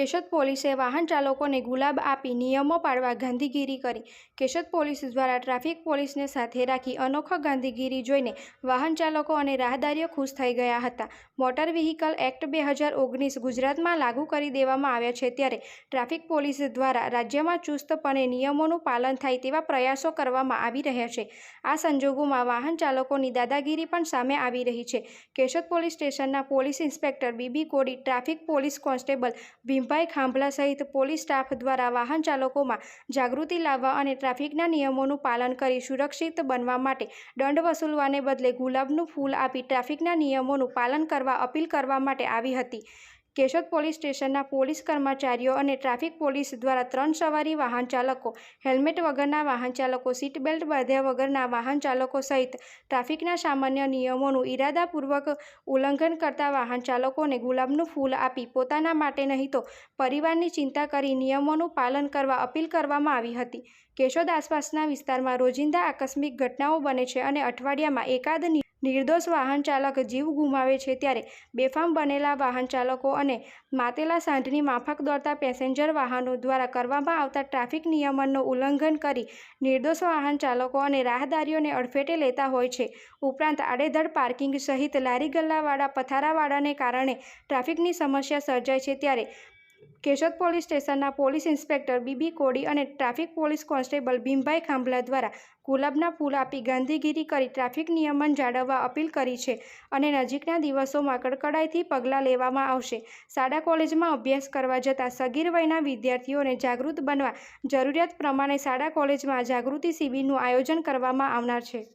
કેશોદ પોલીસે વાહન ચાલકોને ગુલાબ આપી નિયમો પાળવા ગાંધીગીરી કરી. કેશોદ પોલીસ દ્વારા ટ્રાફિક પોલીસને સાથે રાખી અનોખો ગાંધીગીરી જોઈને વાહન ચાલકો અને રાહદારીઓ ખુશ થઈ ગયા હતા. મોટર વ્હીકલ એક્ટ બે હજાર ઓગણીસ ગુજરાતમાં લાગુ કરી દેવામાં આવ્યા છે ત્યારે ટ્રાફિક પોલીસ દ્વારા રાજ્યમાં ચુસ્તપણે નિયમોનું પાલન થાય તેવા પ્રયાસો કરવામાં આવી રહ્યા છે. આ સંજોગોમાં વાહન ચાલકોની દાદાગીરી પણ સામે આવી રહી છે. કેશોદ પોલીસ સ્ટેશનના police inspector B B Kodi, traffic police constable Bhimbhai Khambhala સહિત પોલીસ સ્ટાફ દ્વારા વાહન ચાલકોમાં જાગૃતિ લાવવા અને ટ્રાફિકના નિયમોનું પાલન કરી સુરક્ષિત બનવા માટે દંડ વસૂલવાને બદલે ગુલાબનું ફૂલ આપી ટ્રાફિકના નિયમોનું પાલન કરવા અપીલ કરવા માટે આવી હતી. કેશોદ પોલીસ સ્ટેશનના પોલીસ કર્મચારીઓ અને ટ્રાફિક પોલીસ દ્વારા ત્રણ સવારી વાહન ચાલકો, હેલ્મેટ વગરના વાહન ચાલકો, સીટ બેલ્ટ બાંધ્યા વગરના વાહન ચાલકો સહિત ટ્રાફિકના સામાન્ય નિયમોનું ઇરાદાપૂર્વક ઉલ્લંઘન કરતા વાહન ચાલકોને ગુલાબનું ફૂલ આપી પોતાના માટે નહીં તો પરિવારની ચિંતા કરી નિયમોનું પાલન કરવા અપીલ કરવામાં આવી હતી. કેશોદ આસપાસના વિસ્તારમાં રોજિંદા આકસ્મિક ઘટનાઓ બને છે અને અઠવાડિયામાં એકાદ નિર્દોષ વાહન ચાલક જીવ ગુમાવે છે ત્યારે બેફામ બનેલા વાહન ચાલકો અને માતેલા સાંઢની માફક દોડતા પેસેન્જર વાહનો દ્વારા કરવામાં આવતા ટ્રાફિક નિયમનનું ઉલ્લંઘન કરી નિર્દોષ વાહન ચાલકો અને રાહદારીઓને અડફેટે લેતા હોય છે. ઉપરાંત આડેધડ પાર્કિંગ સહિત લારી ગલ્લાવાળા પથારાવાળાને કારણે ટ્રાફિકની સમસ્યા સર્જાય છે ત્યારે કેશોદ પોલીસ સ્ટેશનના police inspector B B Kodi અને traffic police constable Bhimbhai Khambhala દ્વારા ગુલાબના ફૂલ આપી ગાંધીગીરી કરી ટ્રાફિક નિયમન જાળવવા અપીલ કરી છે અને નજીકના દિવસોમાં કડકડાઈથી પગલાં લેવામાં આવશે. શાળા કોલેજમાં અભ્યાસ કરવા જતા સગીર વયના વિદ્યાર્થીઓને જાગૃત બનવા જરૂરિયાત પ્રમાણે શાળા કોલેજમાં જાગૃતિ શિબિરનું આયોજન કરવામાં આવનાર છે.